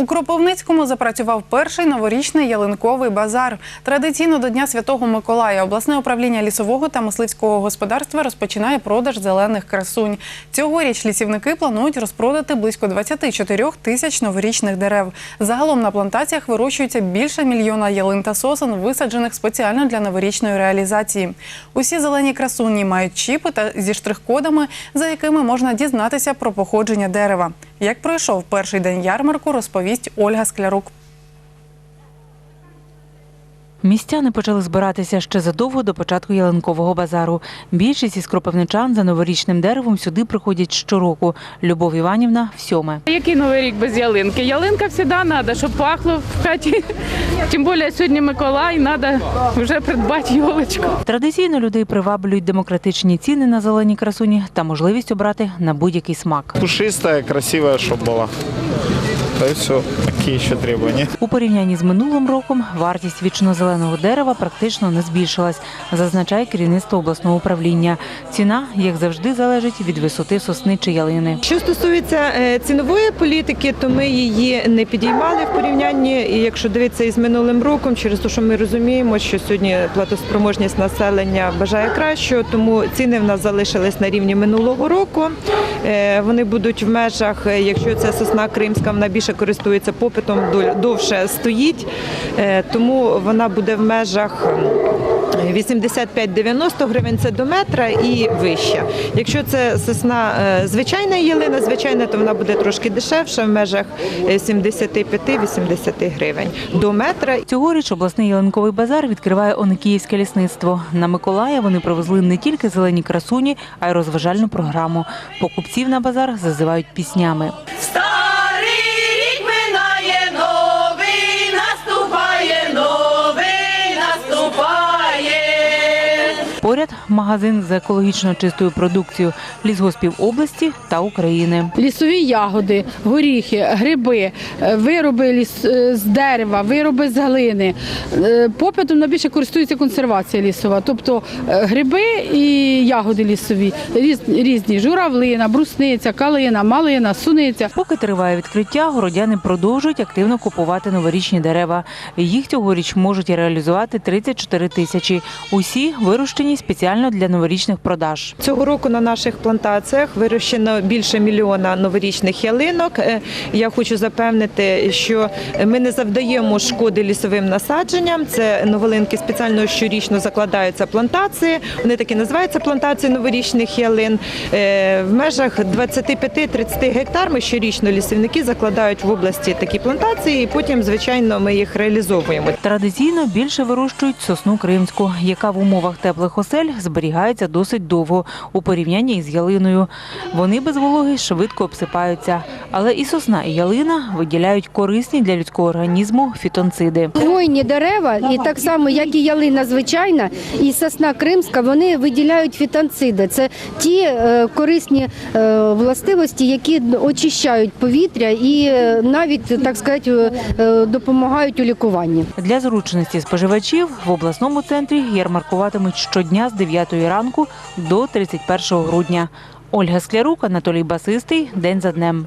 У Кропивницькому запрацював перший новорічний ялинковий базар. Традиційно до Дня Святого Миколая обласне управління лісового та мисливського господарства розпочинає продаж зелених красунь. Цьогоріч лісівники планують розпродати близько 24 тисяч новорічних дерев. Загалом на плантаціях вирощується більше мільйона ялин та сосен, висаджених спеціально для новорічної реалізації. Усі зелені красуні мають чіпи та зі штрих-кодами, за якими можна дізнатися про походження дерева. Як пройшов перший день ярмарку, розповість Ольга Склярук. Містяни почали збиратися ще задовго до початку ялинкового базару. Більшість із кропивничан за новорічним деревом сюди приходять щороку. Любов Іванівна – всьоме. Який новий рік без ялинки? Ялинка завжди треба, щоб пахло в хаті. Тим більше сьогодні Миколай, треба вже придбати йолочку. Традиційно людей приваблюють демократичні ціни на зелені красуні та можливість обрати на будь-який смак. Пушистая, красивая, чтобы была. То есть все. Какие еще требования? У порівнянні з минулим роком вартість вічно-зеленого дерева практично не збільшилась, зазначає керівництво обласного управління. Ціна, як завжди, залежить від висоти сосни чи ялини. Що стосується е, цінової політики, то ми її не підіймали в порівнянні. І якщо дивитися із минулим роком, через те, що ми розуміємо, що сьогодні платоспроможність населення бажає кращого, тому ціни в нас залишились на рівні минулого року. Е, Вони будуть в межах, е, якщо це сосна кримська, вона більше користується попитом, довше стоїть, Е, тому вона буде в межах. 85-90 гривень це до метра і вища. Якщо це сосна е, звичайна ялина, звичайна, то вона буде трошки дешевша в межах е, 75-80 гривень до метра. Цьогоріч обласний ялинковий базар відкриває Оникіївське лісництво. На Миколая вони привезли не тільки зелені красуні, а й розважальну програму. Покупців на базар зазивають піснями. Поряд магазин з екологічно чистою продукцією лісгоспів області та України. Лісові ягоди, горіхи, гриби, е, вироби ліс, е, з дерева, вироби з глини. Е, Попитом найбільше користується консервація лісова, тобто гриби і ягоди лісові, різні журавлина, брусниця, калина, малина, суниця. Поки триває відкриття, городяни продовжують активно купувати новорічні дерева. Їх цьогоріч можуть реалізувати 34 тисячі. Усі вирощені спеціально для новорічних продаж. Цього року на наших плантаціях вирощено більше мільйона новорічних ялинок. Е, Я хочу запевнити, що ми не завдаємо шкоди лісовим насадженням. Це новолинки спеціально щорічно закладаються плантації. Вони такі називаються плантації новорічних ялин. Е, В межах 25-30 гектар ми щорічно лісівники закладають в області такі плантації, і потім, звичайно, ми їх реалізовуємо. Традиційно більше вирощують сосну кримську, яка в умовах теплих осель зберігається досить довго у порівнянні із ялиною. Вони без вологи швидко обсипаються. Але і сосна, і ялина виділяють корисні для людського організму фітонциди. Хвойні дерева, і так само, як і ялина звичайна, і сосна кримська, вони виділяють фітонциди. Це ті е, корисні е, властивості, які очищають повітря і е, навіть так сказати допомагають у лікуванні. Для зручності споживачів в обласному центрі ярмаркуватимуть щодня з 9 ранку до 31 грудня. Ольга Склярук, Анатолій Басистий. День за днем.